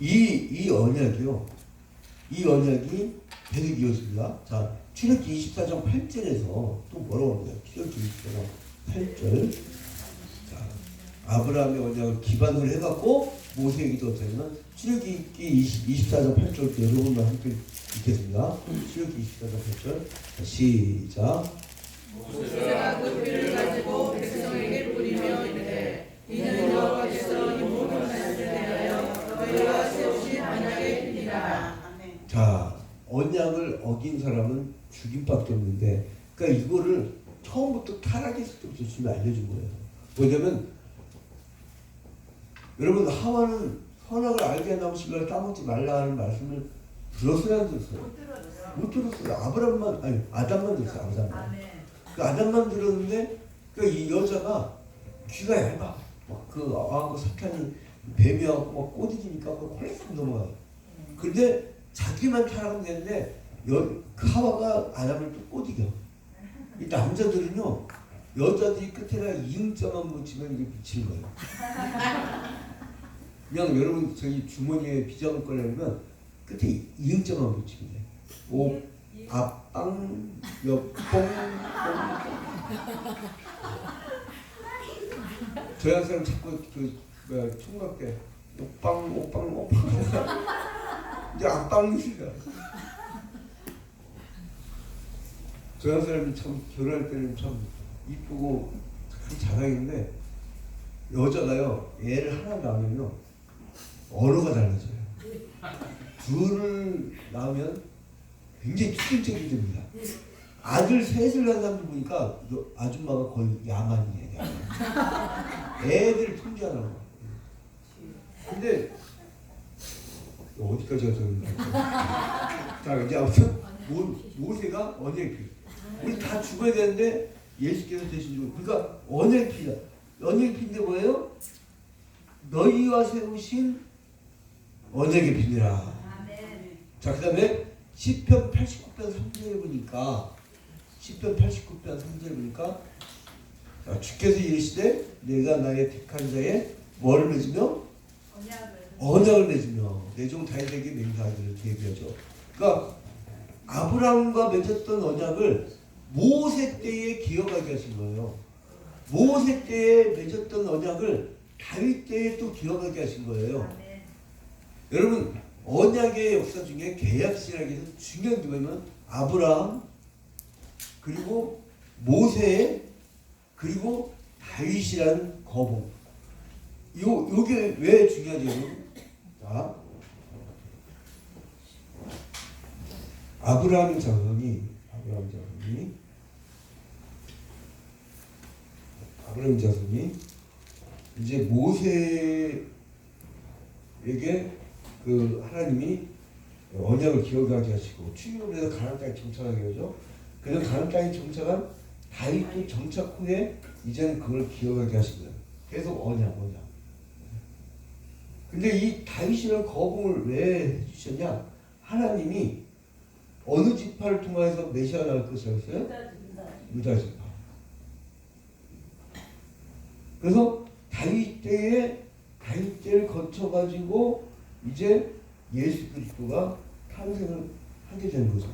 이, 이 언약이요. 이 언약이 이어집니다. 자, 출애기 24장 8절에서 또 뭐라고 합니다. 출애기 24장 8절. 자, 아브라함의 언약을 기반으로 해갖고 모세의 기도자는 출애기 24장 8절 여러분과 함께 읽겠습니다. 출애기 24장 8절. 자, 시작. 죽임밖에 없는데, 그러니까 이거를 처음부터 타락했을 때부터 주님 알려준 거예요. 뭐냐면, 여러분 하와는 선악을 알게 하면 신을 따먹지 말라 하는 말씀을 들었어요, 안 들었어요? 못 들었어요. 아브람만 아니 아담만 들었어요. 아담만. 그 아담만 들었는데, 그 이 여자가 귀가 얇아. 막그 아, 그 사탄이 뱀이하고 막 꼬드기니까 그 홀싹 넘어가요. 근데 자기만 타락하면 되는데 여, 그 하와가 아담을 또 꼬드겨. 이 남자들은요 여자들이 끝에다 이응자만 붙이면 이게 미치는 거예요. 그냥 여러분 저기 주머니에 비자금 꺼내면 끝에 이응자만 붙이면 돼. 오 앞방 옆봉 저희 한 사람 자꾸 그 뭐야 총각 때 옥방 옥방 옥방 이제 앞방이시다. 한 사람이 참 결혼할 때는 참 이쁘고 참 자상인데 여자가요 애를 하나 낳으면요 언어가 달라져요. 둘을 낳으면 굉장히 추진적이 됩니다. 아들 셋을 낳은 사람들 보니까 너 아줌마가 거의 야만이에요. 야만. 애들 통제하는 거. 근데 어디까지 가서 자 이제 아무튼 모, 모세가 언약피 우리 다 죽어야 되는데 예수께서 대신 죽어 그러니까 언약피다 언약피인데 뭐예요? 너희와 세우신 언약의 피니라. 자 그 다음에 10편 89편 3절에 보니까 10편 89편 3절에 보니까 자, 주께서 이르시되 내가 나의 택한 자의 뭐를 맺으며? 언약을 맺으며. 내 종 다윗에게 맹세하기를 계획하죠. 그러니까 아브라함과 맺었던 언약을 모세 때에 기억하게 하신 거예요. 모세 때에 맺었던 언약을 다윗 때에 또 기억하게 하신 거예요. 여러분 언약의 역사 중에 계약신학에서 중요한 게 뭐냐면 아브라함 그리고 모세 그리고 다윗이라는 거봉. 요 요게 왜 중요하죠? 여러분? 자, 아브라함 자손이 아브라함 자손이 아브라함 자손이 이제 모세에게 그 하나님이 언약을 기억하게 하시고 출입을 해서 가나안 땅에 정착하게 하죠. 그래서 가나안 땅에 정착한 다윗도 정착 후에 이제는 그걸 기억하게 거예요. 계속 언약 언약. 근데 이 다윗이라는 거봉을 왜 해주셨냐? 하나님이 어느 지파를 통해서 메시아 나올 것을 했어요? 유다 지파. 그래서 다윗 때에 다윗 때를 거쳐 가지고 이제 예수 그리스도가 탄생을 하게 되는 거죠.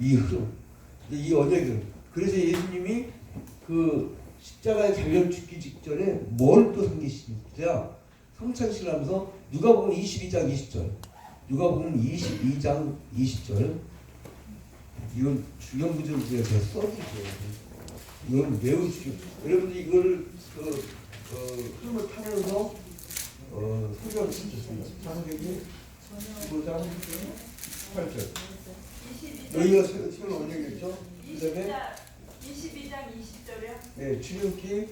이 흐름, 이 언약을. 그래서 예수님이 그 십자가에 달려 죽기 직전에 뭘또 섬기시냐? 성찬식을 하면서 누가 보면 22장 20절, 누가 보면 22장 20절. 이건 문제를 제가 써주세요. 이건 외우십시오. 여러분들 이거를 그, 그 흐름을 타면서 어, 소개를 해주셨습니다. 창세기 15장 18절. 여기가 세- 세월 언약이었죠? 그 다음에 22장 20절이요? 네, 출애굽기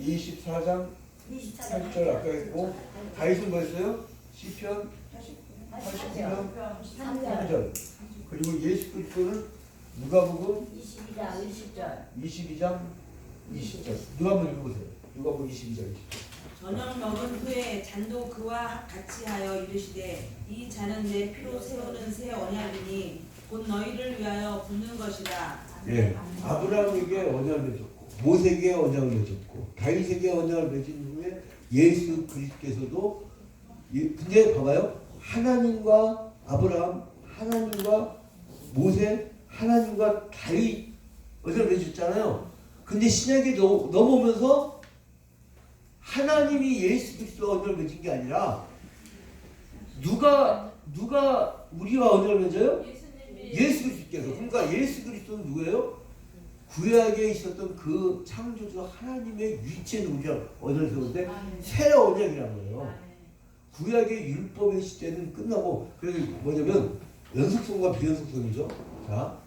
24장 8절 아까 했고 다윗은 뭐였어요? 시편 89편 3절. 그리고 예수 그리스도는 누가복음 22장 20절 22장 20절. 누가 한번 읽어보세요. 누가복음 22장 20절 저녁 먹은 후에 잔도 그와 같이 하여 이르시되 이 잔은 내 피로 세우는 새 언약이니 곧 너희를 위하여 붓는 것이라 예, 아브라함에게 언약을 맺었고 모세에게 언약을 맺었고 다윗에게 언약을 맺은 후에 예수 그리스도께서도 이- 근데 봐봐요. 하나님과 아브라함, 하나님과 모세, 하나님과 다윗 언약을 맺었잖아요. 근데 신약에 넘- 넘어오면서 하나님이 예수 그리스도 언약을 맺은 게 아니라 누가 누가 우리와 언약을 맺어요? 예수 그리스도께서 그러니까 예수 그리스도는 누구예요? 구약에 있었던 그 창조주 하나님의 위치에는 우리가 언약을 세우는데 새 언약이라는 거예요. 구약의 율법의 시대는 끝나고 그래서 뭐냐면 연속성과 비연속성이죠. 자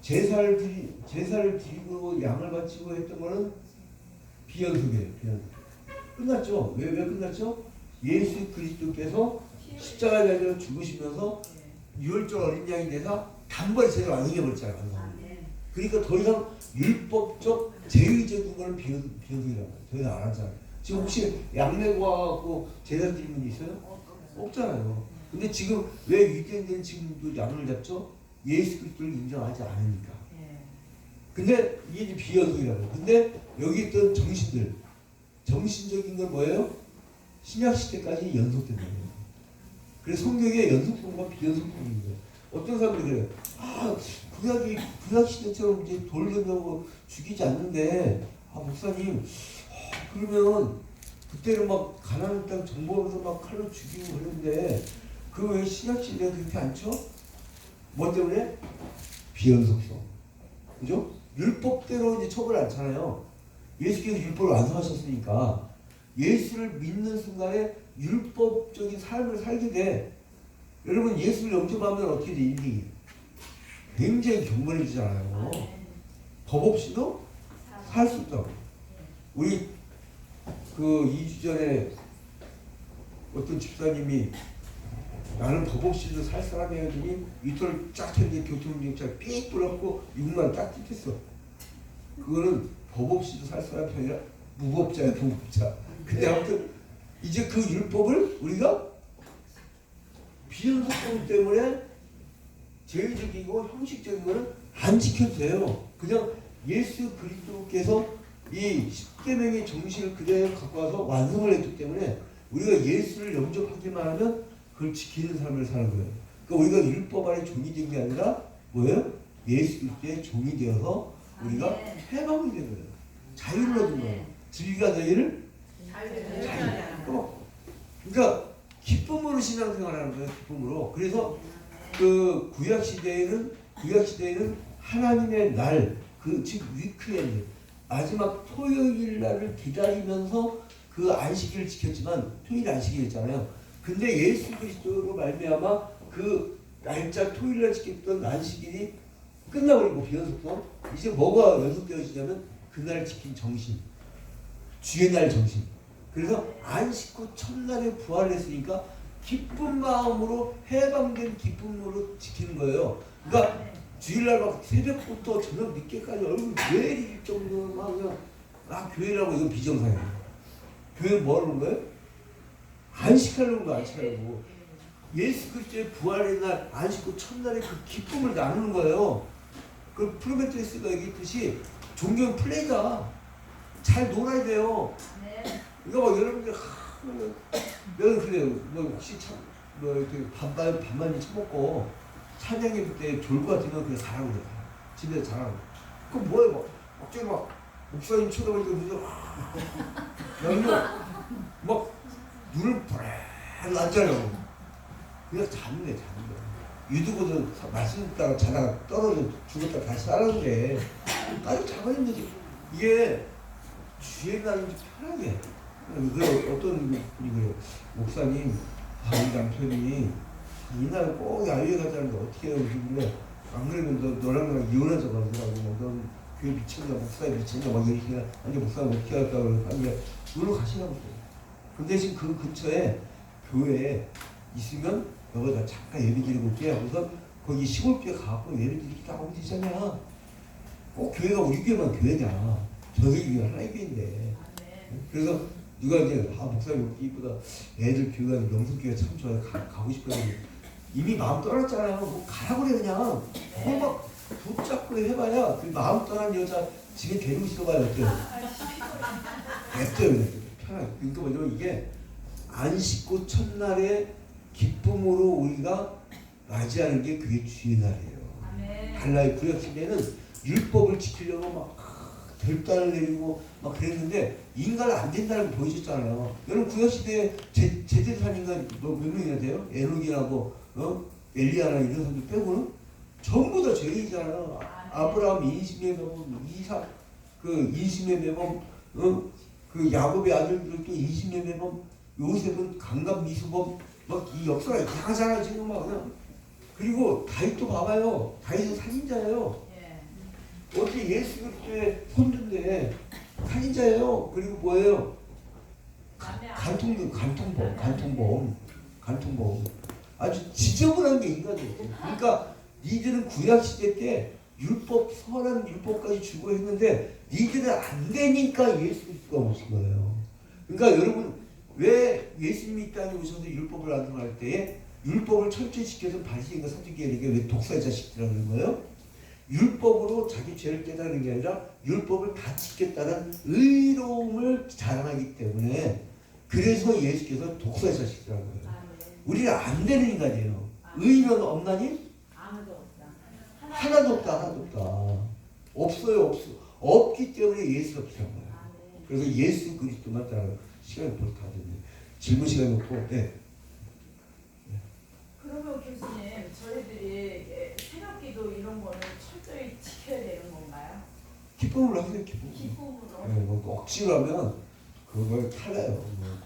제사를 드리 제사를 드리고 양을 바치고 했던 거는 비연속이에요. 비연속. 끝났죠. 왜 왜 끝났죠? 예수 그리스도께서 십자가에 달려 죽으시면서 유월절 어린 양이 돼서 단번에 제대로 완성해 버렸잖아요. 완성. 그러니까 더 이상 율법적 비연 비연속이라고. 더 이상 안 하잖아요. 지금 혹시 양내고 와갖고 제사 드리는 분 있어요? 없잖아요. 근데 지금 왜 유대인들은 지금도 양을 잡죠? 예수 그리스도를 인정하지 않으니까. 근데 이게 비연속이라고. 근데 여기 있던 정신들, 정신적인 건 뭐예요? 신약 시대까지 연속된 거예요. 그래서 성경에 연속성과 비연속성이 있는 거예요. 어떤 사람들이 그래요. 아, 구약이 구약 시대처럼 이제 돌 던져고 죽이지 않는데, 아 목사님, 아, 그러면 그때는 막 가나안 땅 정복하면서 막 칼로 죽이고 그랬는데, 그 왜 신약 시대에 그렇게 안 쳐? 뭐 때문에? 비연속성. 그죠? 율법대로 이제 처벌 안 차나요? 예수께서 율법을 완성하셨으니까 예수를 믿는 순간에 율법적인 삶을 살게 돼. 여러분 예수를 영접하면 어떻게 돼? 인생이 굉장히 경건해지잖아요. 법 없이도 살 수 있다고. 우리 그 2주 전에 어떤 집사님이 나는 법 없이도 살 사람이야 했더니 이틀을 쫙 했는데 교통정차 삐 돌아갖고 6만 딱 찍혔어. 그거는 법 없이도 살 사람이 아니라 무법자야 무법자. 근데 아무튼 이제 그 율법을 우리가 비연속성 때문에 제의적이고 형식적인 거는 안 지켜도 돼요. 그냥 예수 그리스도께서 이 십계명의 정신을 그대로 갖고 와서 완성을 했기 때문에 우리가 예수를 영접하기만 하면 그걸 지키는 삶을 사는 거예요. 그러니까 우리가 율법 안에 종이 된 게 아니라 뭐예요? 예수 그리스도의 종이 되어서 우리가 해방이 된 거예요. 자유를 얻은 거예요. 진리가 너희를 또 그러니까 기쁨으로 신앙생활하는 거예요. 기쁨으로. 그래서 그 구약 시대에는 구약 시대에는 하나님의 날, 그 즉 위크엔드 마지막 토요일 날을 기다리면서 그 안식일을 지켰지만 토요일 안식일이었잖아요. 근데 예수 그리스도로 말미암아 그 날짜 토요일 날 지켰던 안식일이 끝나버리고 비연속성 이제 뭐가 연속되어지냐면 그날 지킨 정신 주의 날 정신 그래서 안식 후 첫날에 부활했으니까 기쁜 마음으로 해방된 기쁨으로 지키는 거예요. 그러니까 주일날 막 새벽부터 저녁 늦게까지 얼굴 내릴 정도로 막 그냥 아 교회라고 이건 비정상이에요. 교회 뭐 하는 거예요? 안식하려는 거 안식하려고. 예수 그리스도의 부활의 날 안식 후 첫날에 그 기쁨을 나누는 거예요. 그 프로메테우스가 얘기했듯이 종교 플레이다. 잘 놀아야 돼요. 그러니까 막 여러분들 하, 여러분 그래요. 뭐 혹시 참 뭐 이렇게 반반 반반이 처먹고 찬양회 때 졸고 같으면 그냥 가라고 그래. 집에 서 자라고. 그럼 뭐해 막 갑자기 막 목사님 쳐다보니까 눈이 막 막 눈을 보래 놨잖아요. 그냥 자는 거야 자는 거야. 유두고도 말씀 듣다가 자다가 떨어져 죽었다 다시 살았는데 아주 되지. 이게 주행 나는 좀 편하게. 그 어떤 분이 그래요. 목사님, 아, 우리 남편이 이날 꼭 야유회 가자는데 어떻게 해요? 그러길래 안 그러면 너, 너랑 나랑 이혼하자 그러더라고. 뭐, 넌 교회 미쳤냐, 목사에 미쳤냐, 막 이렇게 아니 목사가 어떻게 할까 아니 놀러 가시라고. 근데 지금 그 근처에 교회에 있으면 나 잠깐 예배 드리고 올게 하고서 거기 시골교회 가갖고 예배 드리기도 하고 되잖아. 꼭 교회가 우리 교회만 교회냐. 저희 교회가 하나의 교회인데. 그래서 누가 이제 아 목사님 여기 이쁘다 애들 교회가 명성교회 참 좋아요 가, 가고 싶어요 이미 마음 떠났잖아요. 뭐 가라 그래 그냥. 뭐막 붙잡고 해봐야 그 마음 떠난 여자 집에 데리고 있어봐야 어때요 어때요 그냥 편하게. 그러니까 뭐냐면 이게 안식구 첫날에 기쁨으로 우리가 맞이하는 게 그게 주의 날이에요. 달라요. 구약 시대는 율법을 지키려고 막 결단을 내리고 막 그랬는데 인간 안 된다는 걸 보여줬잖아요. 여러분 구약 시대에 제 제대산인가 뭐몇 명이나 돼요? 에녹이라고 어 엘리야나 이런 사람들 빼고는 전부 다 죄인이잖아요. 아- 아브라함 인심의 매범, 이삭 그 인심의 매범, 어 그 야곱의 아들들도 인심의 매범, 요셉은 강간 미수범 막 이 역사가 이상하잖아 지금 막 그냥 그리고 다윗도 봐봐요. 다윗은 살인자예요. 예. 어떻게 예수 그리스도의 손주인데 살인자예요. 그리고 뭐예요? 간통 간통범, 간통범, 간통범. 아주 지저분한 게 인간이에요. 그러니까 니들은 구약 시대 때 율법 선한 율법까지 주고 했는데 니들은 안 되니까 예수 그리스도가 오신 거예요. 그러니까 여러분 왜 예수님이 이 땅에 오셔서 율법을 안정할 때에 율법을 철저히 지켜서 바리새인과 사두개인에게 왜 자식들이라고 그러는 거예요? 율법으로 자기 죄를 깨달는 게 아니라 율법을 다 지켰다는 의로움을 자랑하기 때문에 그래서 예수께서 독사의 자식이라는 거예요. 아멘. 우리는 안 되는 인간이에요. 의인은 없나니? 아무도 없다. 하나도 없다, 하나도 없다. 없어요, 없어. 없기 때문에 예수가 필요한 거예요. 아멘. 그래서 예수 그리스도만 따라가요. 시간이 벌써 다 됐네. 질문 시간 놓고, 네. 그러면 교수님 저희들이 예, 새벽기도 이런 거는 철저히 지켜야 되는 건가요? 기쁨으로 하세요, 기쁨으로. 기쁨으로. 네, 뭐 억지로 하면 그걸 탈라요. 뭐.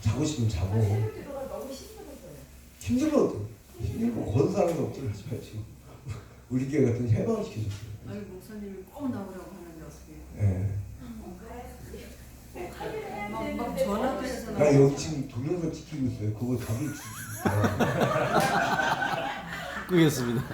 자고 싶으면 자고. 아, 새벽 기도가 너무 힘들었어요. 힘들어도 힘들고 건 사람이 억지로 하지 말지. 우리 교회 같은 해방을 시켜줬어요. 아니 목사님이 꼭 나오라고 하는데 어떻게? 예. 막, 막 전화도 해서 나 여기 지금 동영상 찍히고 있어요. 그거 답을 주지. 끄겠습니다.